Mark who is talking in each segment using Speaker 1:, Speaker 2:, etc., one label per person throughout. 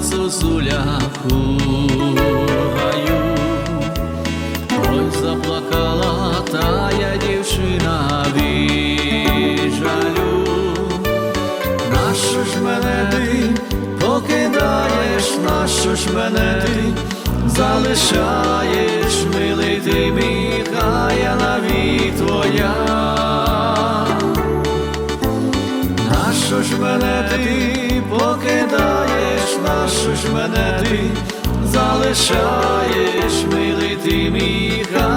Speaker 1: зозуля у гаю, ой заплакала тая дівчина від жалю. Нащо ж мене ти покидаєш, нащо ж мене ти залишаєш, милий ти мій, хай я твоя. Нащо ж мене ти нащо ж мене ти залишаєш, милий ти мій, хай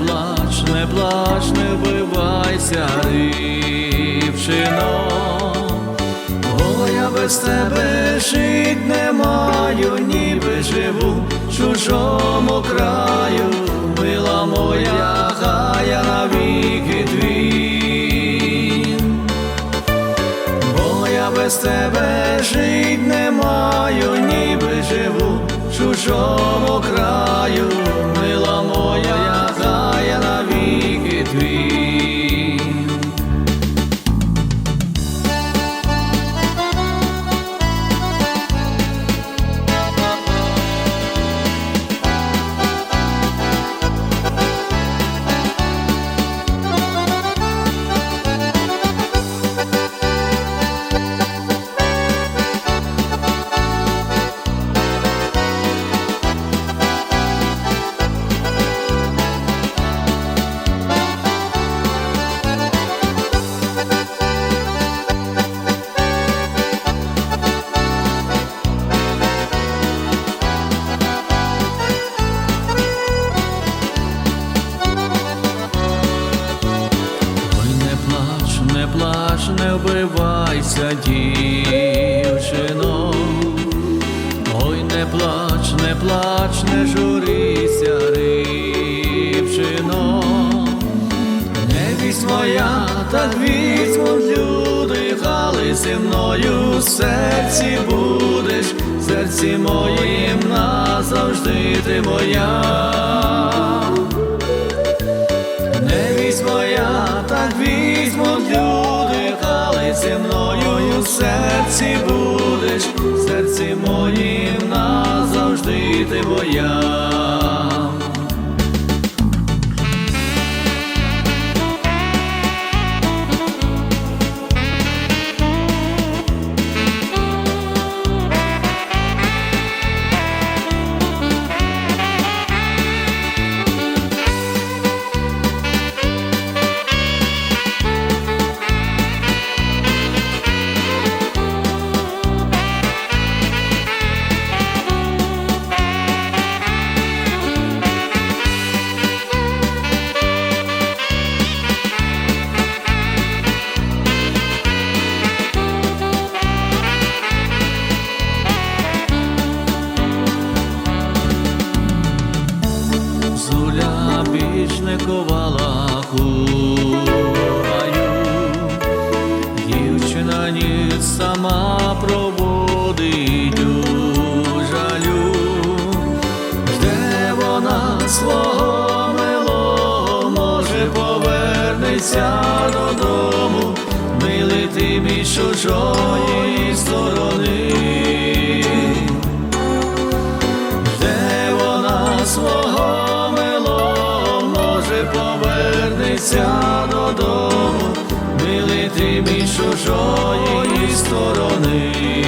Speaker 1: плач, не плач, не вбивайся, дівчино. Бо я без тебе жить не маю, ніби живу в чужому краю, мила моя, хай я навіки твій. Бо я без тебе жить не маю, ніби живу в чужому краю, плач, не вбивайся, дівчино. Ой, не плач, не плач, не журися, рибчино. Не вість моя, так візьмуть люди, хали зі мною в серці будеш, в серці моїм назавжди ти моя. Серці будеш, в серці моїм назавжди ти моя. чужої сторони.